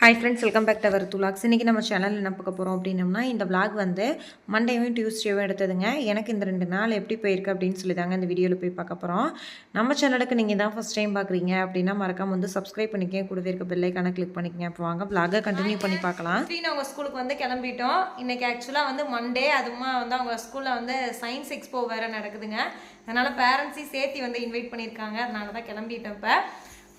Hi friends welcome back to our துலாக்ஸ் இன்றைக்கி நம்ம சேனலில் என்ன பார்க்க போகிறோம் அப்படின்னம்னா இந்த vlog வந்து மண்டேவும் டியூஸ்டேவும் எடுத்ததுங்க. எனக்கு இந்த ரெண்டு நாள் எப்படி போயிருக்கு அப்படின்னு சொல்லி தாங்க இந்த வீடியோவில் போய் பார்க்க போகிறோம் நம்ம சேனலுக்கு நீங்கள் தான் ஃபஸ்ட் டைம் பார்க்குறீங்க அப்படின்னா மறக்காம வந்து சப்ஸ்கிரைப் பண்ணிக்கங்க. கூடவே இருக்க பெல்லைக்கான கிளிக் பண்ணிக்கங்க. அப்போ வாங்க vlog-அ கண்டினியூ பண்ணி பார்க்கலாம். திடீர்னு அவங்க ஸ்கூலுக்கு வந்து கிளம்பிட்டோம். இன்னைக்கு ஆக்சுவலாக வந்து மண்டே அதுமா வந்து அவங்க ஸ்கூலில் வந்து சயின்ஸ் எக்ஸ்போ வேறு நடக்குதுங்க. அதனால் பேரண்ட்ஸையும் சேர்த்து வந்து இன்வைட் பண்ணியிருக்காங்க. அதனால தான் கிளம்பிட்டேன் இப்போ.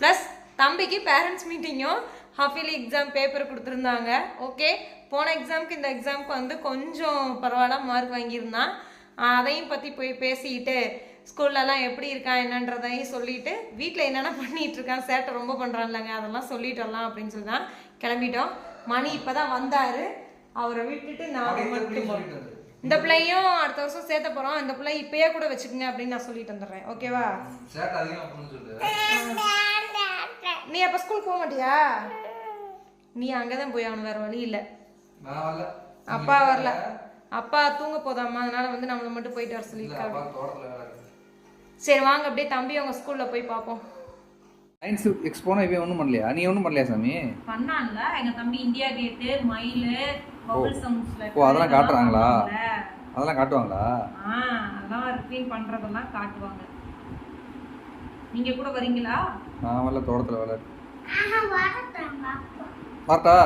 ப்ளஸ் தம்பிக்கு பேரண்ட்ஸ் மீட்டிங்கும் ஹாஃபிலி எக்ஸாம் பேப்பர் கொடுத்துருந்தாங்க. ஓகே போன எக்ஸாமுக்கு இந்த எக்ஸாமுக்கு வந்து கொஞ்சம் பரவாயில்ல மார்க் வாங்கியிருந்தான். அதையும் பற்றி போய் பேசிக்கிட்டு ஸ்கூல்லலாம் எப்படி இருக்கான் என்னன்றதையும் சொல்லிட்டு வீட்டில் என்னென்ன பண்ணிட்டு இருக்கான் சேட்டை ரொம்ப பண்ணுறான்லங்க அதெல்லாம் சொல்லிட்டு வரலாம் அப்படின்னு சொல்லி தான் கிளம்பிட்டோம். மணி இப்போ தான் வந்தார். அவரை விட்டுட்டு நான். இந்த பிள்ளையும் அடுத்த வருஷம் சேர்த்த போகிறோம் இந்த பிள்ளை இப்பயே கூட வச்சுக்கோங்க அப்படின்னு நான் சொல்லிட்டு வந்துடுறேன். ஓகேவா நீ அப்போ ஸ்கூல் போக மாட்டியா? நீ அங்கே தான் போய் அவனு வேற வழி இல்லை. வரல. அப்பா வரல. அப்பா தூங்க போதாம்மா. அதனால வந்து நம்மளை மட்டும் போயிட்டு வர இல்ல சொல்லியிருக்காங்க சரி வாங்க. அப்படியே தம்பி அவங்க ஸ்கூலில் போய் பார்ப்போம். சயின்ஸ் எக்ஸ்போனா இவன் ஒன்றும் பண்ணலையா? நீ ஒன்றும் பண்ணலையா சாமி? பண்ணான்ல. எங்க தம்பி இந்தியா கேட்டு மயிலு பபுள் ஓ. அதெல்லாம் காட்டுறாங்களா? அதெல்லாம் காட்டுவாங்களா? ஆ அதெல்லாம் ரிக்ளீன் பண்றதெல்லாம் காட்டுவாங்க. நீங்க கூட வரீங்களா? நான் வரல தோட்டத்துல வேலை இருக்கு. வரட்டா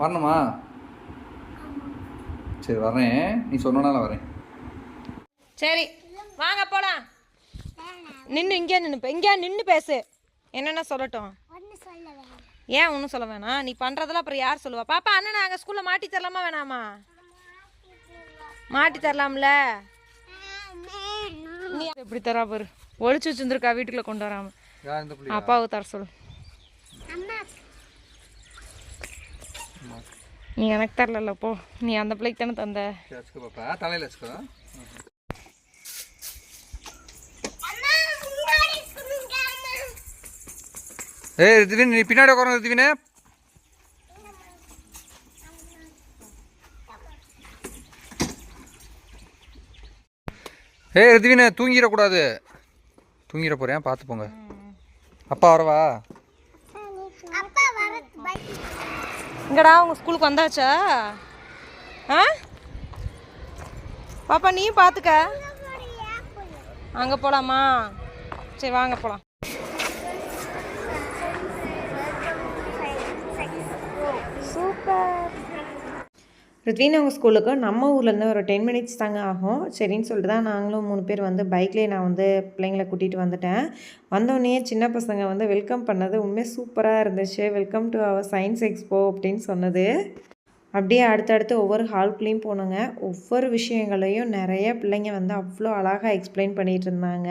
வரணுமா? சரி வரேன் நீ சொன்னனால வரேன் சரி வாங்க போலாம். நின்று இங்கே நின்று இங்கே நின்று பேசு. என்னென்ன சொல்லட்டும். ஏன் ஒன்றும் சொல்ல வேணாம்? நீ பண்ணுறதெல்லாம் அப்புறம் யார் சொல்லுவா? பாப்பா அண்ணன் நாங்கள் ஸ்கூலில் மாட்டி தரலாமா வேணாமா? மாட்டி தரலாம்ல. நீ எப்படி தரா பாரு. ஒழிச்சு வச்சுருந்துருக்கா வீட்டுக்குள்ள கொண்டு வராம. யார் இந்த பிள்ளை அப்பாவுக்கு தர சொல்லு. நீ எனக்கு தரல போ. நீ அந்த பிள்ளைக்கு தானே தந்த. வச்சுக்கோ பாப்பா. தலையில வச்சுக்கோ. ஏய் ரித்வின் நீ பின்னாடி உட்கார ரித்வினே ஏய் ரித்வினே தூங்கிடக்கூடாது. தூங்கிட போறேன் பார்த்து போங்க. அப்பா வரவா? இங்கடா உங்க ஸ்கூலுக்கு வந்தாச்சா? ஆ? பாப்பா நீயும் பார்த்துக்க அங்கே போகலாமா சரி வாங்க போகலாம் ரித்வின் அவங்க ஸ்கூலுக்கு நம்ம ஊர்லேருந்து ஒரு டென் மினிட்ஸ் தாங்க ஆகும். சரின்னு சொல்லிட்டு தான் நாங்களும் மூணு பேர் வந்து பைக்லேயே நான் வந்து பிள்ளைங்கள கூட்டிகிட்டு வந்துட்டேன். வந்தோடனே சின்ன பசங்க வந்து வெல்கம் பண்ணது உண்மையாக சூப்பராக இருந்துச்சு. Welcome to our science expo அப்படின்னு சொன்னது. அப்படியே அடுத்தடுத்து ஒவ்வொரு ஹால்குள்ளேயும் போனோங்க ஒவ்வொரு விஷயங்களையும் நிறைய பிள்ளைங்க வந்து அவ்வளோ அழகாக எக்ஸ்பிளைன் பண்ணிகிட்டு இருந்தாங்க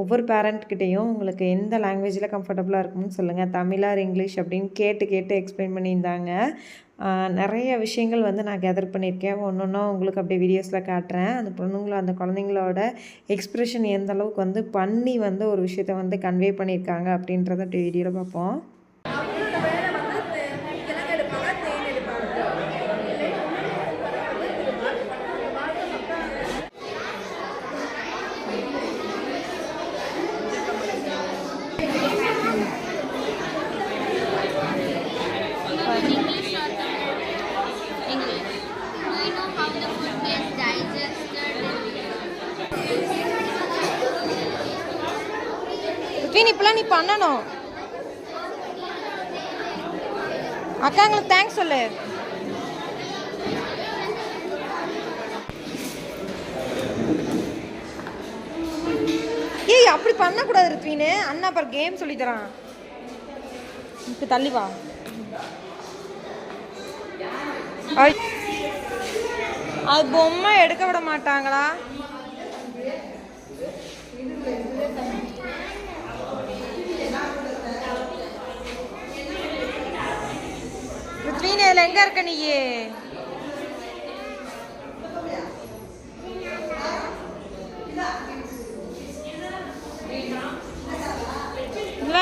ஒவ்வொரு பேரண்ட்கிட்டையும் உங்களுக்கு எந்த லாங்குவேஜில் கம்ஃபர்டபுளாக இருக்கும்னு சொல்லுங்கள் தமிழார் இங்கிலீஷ் அப்படின்னு கேட்டு கேட்டு எக்ஸ்பிளைன் பண்ணியிருந்தாங்க. நிறைய விஷயங்கள் வந்து நான் கேதர் பண்ணியிருக்கேன். ஒன்று ஒன்றா உங்களுக்கு அப்படியே வீடியோஸில் காட்டுறேன். அந்த பொண்ணுங்கள அந்த குழந்தைங்களோட எக்ஸ்ப்ரெஷன் எந்த அளவுக்கு வந்து பண்ணி வந்து ஒரு விஷயத்த வந்து கன்வே பண்ணியிருக்காங்க அப்படின்றத அப்படியே வீடியோவில் பார்ப்போம். இப்பெல்லாம் நீ பண்ணணும். அக்காங்களுக்கு தேங்க்ஸ் சொல்லு. ஏய் அப்படி பண்ணக்கூடாது ருத்வின். அண்ணா அப்புறம் கேம் சொல்லி தரான். இப்போ தள்ளி வா. அது பொம்மை எடுக்க விட மாட்டாங்களா? ருத்வின் இதில் எங்கே இருக்க நீ இங்கே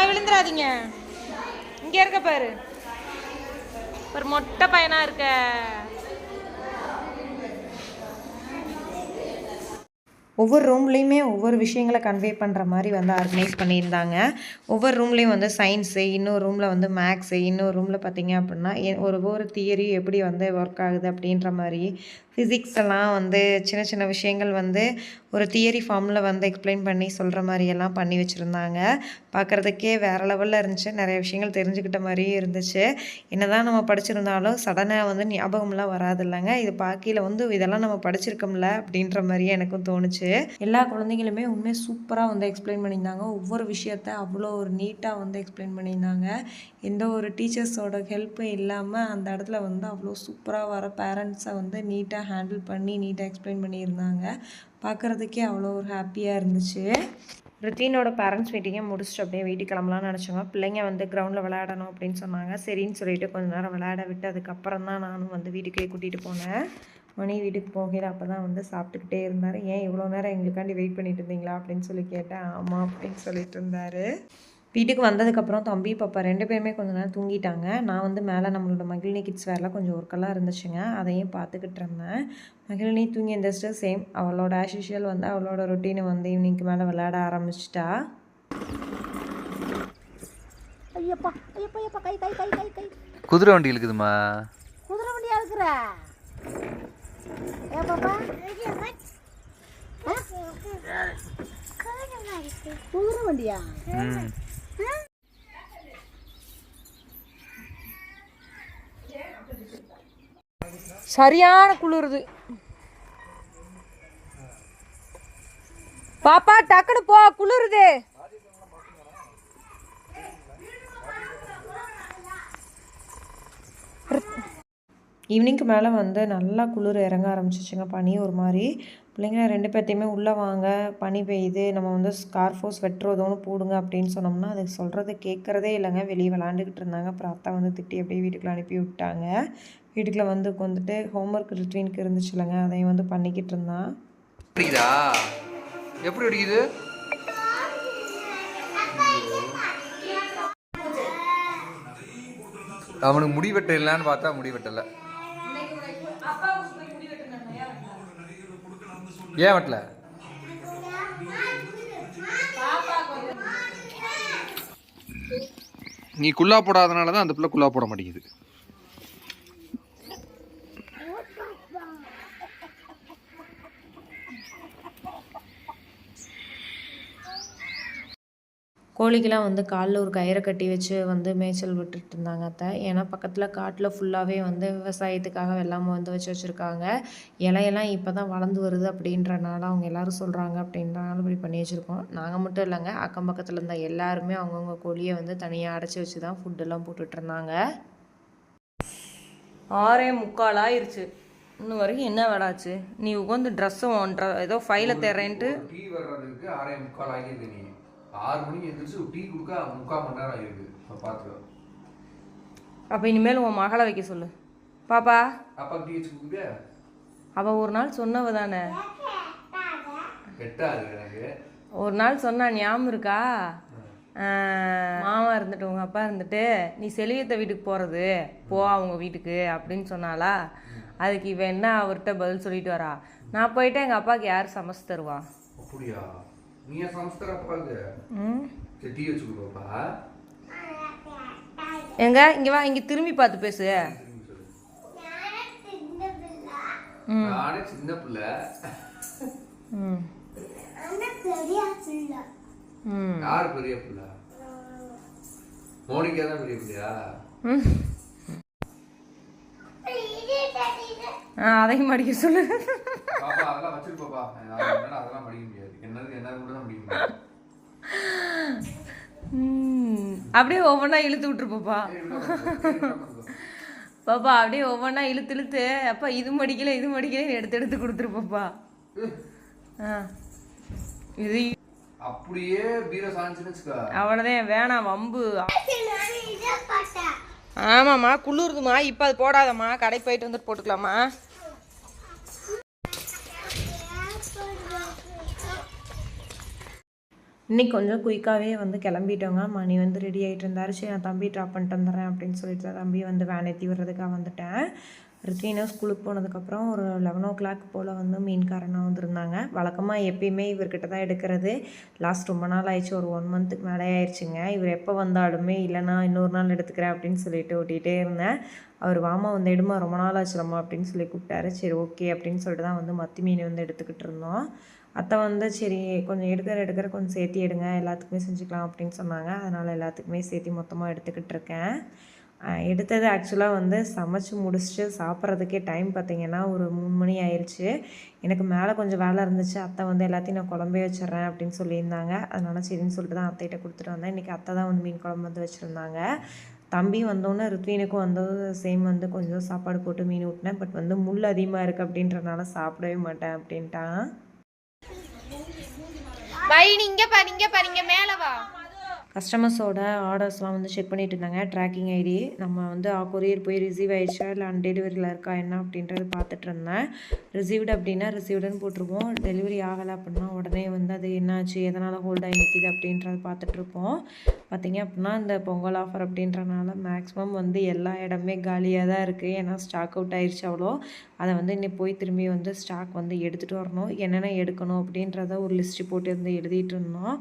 விழுந்துடாதீங்க இங்கே இருக்க பாரு. ஒரு மொட்டை பையனா இருக்க. ஒவ்வொரு ரூம்லேயுமே ஒவ்வொரு விஷயங்களை கன்வே பண்ணுற மாதிரி வந்து ஆர்கனைஸ் பண்ணியிருந்தாங்க. ஒவ்வொரு ரூம்லேயும் வந்து சயின்ஸு இன்னொரு ரூமில் வந்து மேக்ஸு இன்னொரு ரூமில் பார்த்திங்க அப்படின்னா ஒரு ஒவ்வொரு தியரி எப்படி வந்து ஒர்க் ஆகுது அப்படின்ற மாதிரி ஃபிசிக்ஸ் எல்லாம் வந்து சின்ன சின்ன விஷயங்கள் வந்து ஒரு தியரி ஃபார்மில் வந்து எக்ஸ்பிளைன் பண்ணி சொல்கிற மாதிரியெல்லாம் பண்ணி வச்சுருந்தாங்க. பார்க்குறதுக்கே வேறு லெவலில் இருந்துச்சு. நிறைய விஷயங்கள் தெரிஞ்சுக்கிட்ட மாதிரியும் இருந்துச்சு. என்ன தான் நம்ம படிச்சிருந்தாலும் சடனாக வந்து ஞாபகம்லாம் வராது இல்லைங்க இது பார்க்கையில் வந்து இதெல்லாம் நம்ம படிச்சிருக்கோம்ல அப்படின்ற மாதிரியே எனக்கும் தோணுச்சு. எல்லா குழந்தைங்களுமே உண்மையாக சூப்பராக வந்து எக்ஸ்பிளைன் பண்ணியிருந்தாங்க. ஒவ்வொரு விஷயத்த அவ்வளோ ஒரு நீட்டாக வந்து எக்ஸ்பிளைன் பண்ணியிருந்தாங்க. எந்த ஒரு டீச்சர்ஸோட ஹெல்ப்பும் இல்லாமல் அந்த இடத்துல வந்து அவ்வளோ சூப்பராக வர பேரண்ட்ஸை வந்து நீட்டாக ஹேண்டில் பண்ணி நீட்டாக எக்ஸ்பிளைன் பண்ணியிருந்தாங்க. பார்க்குறதுக்கே அவ்வளோ ஒரு ஹாப்பியாக இருந்துச்சு. ரித்வினோட பேரண்ட்ஸ் மீட்டிங்கை முடிச்சுட்டு அப்படியே வீட்டுக்கு கிளம்பலாம்னு நினச்சோங்க பிள்ளைங்க வந்து கிரவுண்டில் விளையாடணும் அப்படின்னு சொன்னாங்க. சரின்னு சொல்லிட்டு கொஞ்ச நேரம் விளையாட விட்டு அதுக்கப்புறம் தான் நானும் வந்து வீட்டுக்கே கூட்டிகிட்டு போனேன். மணி வீட்டுக்கு போகையில் அப்போ தான் வந்து சாப்பிட்டுக்கிட்டே இருந்தார். ஏன் இவ்வளோ நேரம் எங்களுக்காண்டி வெயிட் பண்ணிட்டு இருந்தீங்களா அப்படின்னு சொல்லி கேட்டேன். ஆமாம் அப்படின்னு சொல்லிட்டு இருந்தார். வீட்டுக்கு வந்ததுக்கப்புறம் தம்பி பாப்பா ரெண்டு பேருமே கொஞ்ச நேரம் தூங்கிட்டாங்க. நான் வந்து மேலே நம்மளோட மகிழினி கிட்ஸ் வேரில் கொஞ்சம் ஒர்க்கெல்லாம் இருந்துச்சுங்க. அதையும் பார்த்துக்கிட்டு இருந்தேன். மகிழினி தூங்கி எந்திரிச்சிட்டு சேம் அவளோட ஆஸ் யூஷுவல் வந்து அவளோட ரொட்டீனை வந்து ஈவினிங்க்கு மேலே விளையாட ஆரம்பிச்சிட்டா. ஐயப்பா ஐயப்பா ஐயப்பா கை கை கை கை கை. குதிரை வண்டி இருக்குதுமா குதிரை வண்டியா இருக்கிற ஏ பாப்பா? ஆ? குதிரை வண்டியா? ம். சரியான குளிருது. பாப்பா டக்குனு போ குளிருது. ஈவினிங்க்கு மேலே வந்து நல்லா குளிர் இறங்க ஆரம்பிச்சிச்சுங்க. பனி ஒரு மாதிரி பிள்ளைங்க ரெண்டு பேர்த்தையுமே உள்ளே வாங்க. பனி பெய்யுது. நம்ம வந்து ஸ்கார்ஃபோ ஸ்வெட்டர் ஒன்று போடுங்க அப்படின்னு சொன்னோம்னா அது சொல்கிறத கேட்குறதே இல்லைங்க. வெளியே விளாண்டுக்கிட்டு இருந்தாங்க. அப்புறம் அத்தா வந்து திட்டி அப்படியே வீட்டுக்குள்ள அனுப்பி விட்டாங்க. வீட்டுக்குள்ள வந்து வந்துட்டு ஹோம்ஒர்க் ரிட்வீனுக்கு இருந்துச்சு இல்லைங்க அதையும் வந்து பண்ணிக்கிட்டு இருந்தான். அடிக்குதா? எப்படி அடிக்குது? அவனுக்கு முடி வெட்ட இல்லைன்னு பார்த்தா முடி வெட்டலை. ஏன் வெட்டல? நீ குல்லா போடாதனால தான் அந்த பிள்ளை குல்லா போட மாட்டேங்குது. கோழிக்கெலாம் வந்து காலில் ஒரு கயிறை கட்டி வச்சு வந்து மேய்ச்சல் விட்டுட்டு இருந்தாங்க அத்தை. ஏன்னா பக்கத்தில் காட்டில் ஃபுல்லாகவே வந்து விவசாயத்துக்காக வெள்ளாமை வந்து வச்சு வச்சுருக்காங்க. இலையெல்லாம் இப்போ தான் வளர்ந்து வருது அப்படின்றனால அவங்க எல்லாரும் சொல்கிறாங்க அப்படின்றனால இப்படி பண்ணி வச்சுருக்கோம். நாங்கள் மட்டும் இல்லைங்க அக்கம் பக்கத்தில் இருந்த எல்லாருமே அவங்கவுங்க கோழியை வந்து தனியாக அடைச்சி வச்சு தான் ஃபுட்டெல்லாம் போட்டுட்டு இருந்தாங்க ஆறே முக்கால் ஆயிருச்சு. இன்னும் வரைக்கும் என்ன வேடாச்சு நீ உட்காந்து ட்ரெஸ்ஸும் ஏதோ ஃபைலை தேர்றேன்ட்டு. டீ வர்றதுக்கு ஆறே மணிக்கு எழுந்திரிச்சு டீ கொடுக்க முக்கால் மணி நேரம் ஆகிருக்கு இப்போ பார்த்துக்கோ அப்போ இனிமேல் உன் மகளை வைக்க சொல்லு. பாப்பா. அப்பாக்கு டீ வச்சு கொடுக்குதே அவள் ஒரு நாள் சொன்னவ தானே. கெட்டாது எனக்கு. ஒரு நாள் சொன்னா ஞாபகம் இருக்கா? மாமா இருந்துட்டு உங்க அப்பா இருந்துட்டு நீ செலியத்த வீட்டுக்கு போறது போ அவங்க வீட்டுக்கு அப்படின்னு சொன்னாலா அதுக்கு இவ என்ன அவர்கிட்ட பதில் சொல்லிட்டு வரா? நான் போயிட்டு எங்க அப்பாவுக்கு யார் சமைச்சு தருவா? அப்படியா? ம். சரி டீ வச்சு கொடுப்பாப்பா எங்க இங்க வா இங்க திரும்பி பார்த்து பேசு. நானே சின்ன பிள்ளை. யார் பெரிய பிள்ளை? மோனிகா தான் பெரிய பிள்ளையா? ஆ அதையும் மடிக்க சொல்லு. பாப்பா அதெல்லாம் வச்சிருப்பாப்பா அதெல்லாம் படிக்க முடியாது. கூட தான் ம், அப்படியே ஒவ்வொன்றா இழுத்து விட்டுருப்போப்பா. பாப்பா அப்படியே ஒவ்வொன்றா இழுத்து இழுத்து அப்பா இது மடிக்கல இது மடிக்கலன்னு எடுத்து எடுத்து கொடுத்துருப்பாப்பா. ஆ. இது அப்படியே அவ்வளோதான் வேணாம் வம்பு. ஆமாம்மா குளிருதுமா இப்போ அது போடாதம்மா. கடைக்கு போயிட்டு வந்துட்டு போட்டுக்கலாமா இன்றைக்கி கொஞ்சம் குயிக்காகவே வந்து கிளம்பிட்டோங்க. மணி வந்து ரெடி ஆகிட்டு இருந்தாரு. சரி நான் தம்பி ட்ராப் பண்ணிட்டு வந்துடுறேன் அப்படின்னு சொல்லிட்டு தம்பி வந்து வேன் ஏற்றி விடுறதுக்காக வந்துட்டேன். ரித்வீனா ஸ்கூலுக்கு போனதுக்கப்புறம் ஒரு லெவன் ஓ கிளாக் போல் வந்து மீன்காரனாக வந்திருந்தாங்க. வழக்கமாக எப்பயுமே இவர்கிட்ட தான் எடுக்கிறது. லாஸ்ட் ரொம்ப நாள் ஆயிடுச்சு. ஒரு ஒன் மந்த்துக்கு மேலே ஆயிடுச்சுங்க. இவர் எப்போ வந்தாலுமே இல்லைனா இன்னொரு நாள் எடுத்துக்கிறேன் அப்படின்னு சொல்லிட்டு ஓட்டிகிட்டே இருந்தேன். அவர் வாமா வந்து எடுமா ரொம்ப நாள் ஆச்சுலம்மா அப்படின்னு சொல்லி கூப்பிட்டாரு. சரி ஓகே அப்படின்னு சொல்லிட்டு தான் வந்து மத்தி மீன் வந்து எடுத்துக்கிட்டு இருந்தோம். அத்தை வந்து சரி கொஞ்சம் எடுக்கிற எடுக்கிற கொஞ்சம் சேர்த்து எடுங்க. எல்லாத்துக்குமே செஞ்சுக்கலாம் அப்படின்னு சொன்னாங்க. அதனால் எல்லாத்துக்குமே சேர்த்து மொத்தமாக எடுத்துக்கிட்டு இருக்கேன். எடுத்தது ஆக்சுவலாக வந்து சமைச்சு முடிச்சுட்டு சாப்பிட்றதுக்கே டைம் பார்த்தீங்கன்னா ஒரு மூணு மணி ஆயிடுச்சு எனக்கு மேலே கொஞ்சம் வேலை இருந்துச்சு. அத்தை வந்து எல்லாத்தையும் நான் குழம்பே வச்சிடுறேன் அப்படின்னு சொல்லியிருந்தாங்க. அதனால சரின்னு சொல்லிட்டு தான் அத்தைகிட்ட கொடுத்துட்டு வந்தேன். இன்றைக்கி அத்தை தான் வந்து மீன் குழம்பு வந்து வச்சுருந்தாங்க. தம்பி வந்தோன்னே ருத்வீனுக்கும் வந்து சேம் வந்து கொஞ்சம் சாப்பாடு போட்டு மீன் ஊட்டினேன். பட் வந்து முள் அதிகமாக இருக்குது அப்படின்றனால சாப்பிடவே மாட்டேன் அப்படின்ட்டான். பை நீங்க பாரு இங்க பாரு வா. கஸ்டமர்ஸோட ஆர்டர்ஸ்லாம் வந்து செக் பண்ணிட்டு இருந்தாங்க. ட்ராக்கிங் ஐடி நம்ம வந்து கொரியர் போய் ரிசீவ் ஆயிடுச்சா? இல்லை அன்டெலிவரியில் இருக்கா? என்ன? அப்படின்றது பார்த்துட்டு இருந்தேன். ரிசீவ்டு அப்படின்னா ரிசீவ்டுன்னு போட்டிருப்போம். டெலிவரி ஆகலை அப்படின்னா உடனே வந்து அது என்னாச்சு? எதனால் ஹோல்ட் ஆகி நிற்கிது அப்படின்றத பார்த்துட்ருப்போம் பார்த்தீங்க அப்படின்னா இந்த பொங்கல் ஆஃபர் அப்படின்றனால மேக்ஸிமம் வந்து எல்லா இடமே காலியாக தான் இருக்குது ஏன்னா ஸ்டாக் அவுட் ஆயிடுச்சு அவ்வளோ. அதை வந்து இன்னைக்கு போய் திரும்பி வந்து ஸ்டாக் வந்து எடுத்துகிட்டு வரணும். என்னென்ன எடுக்கணும் அப்படின்றத ஒரு லிஸ்ட்டு போட்டு இருந்து எழுதிட்டு இருந்தோம்.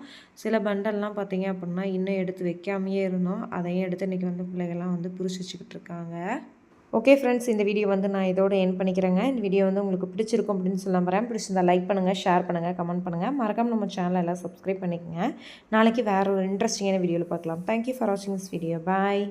சில பண்டல்லாம் பார்த்தீங்க அப்படின்னா இன்னும் எடுத்து வைக்காமையே இருந்தோம். அதையும் எடுத்து இன்றைக்கி வந்து பிள்ளைகள்லாம் வந்து பிரிச்சு வச்சுக்கிட்டு இருக்காங்க. ஓகே ஃப்ரெண்ட்ஸ் இந்த வீடியோ வந்து நான் இதோட என் பண்ணிக்கிறேங்க. இந்த வீடியோ வந்து உங்களுக்கு பிடிச்சிருக்கும் அப்படின்னு சொல்ல வரேன் பிடிச்சிருந்தா லைக் பண்ணுங்கள் ஷேர் பண்ணுங்கள் கமெண்ட் பண்ணுங்கள் மறக்காம நம்ம சேனலை எல்லாம் சப்ஸ்கிரைப் பண்ணிக்கங்க. நாளைக்கு வேறு ஒரு இன்ட்ரெஸ்டிங்கான வீடியோவில் பார்க்கலாம். தேங்க்யூ ஃபார் வாட்சிங் திஸ் வீடியோ பாய்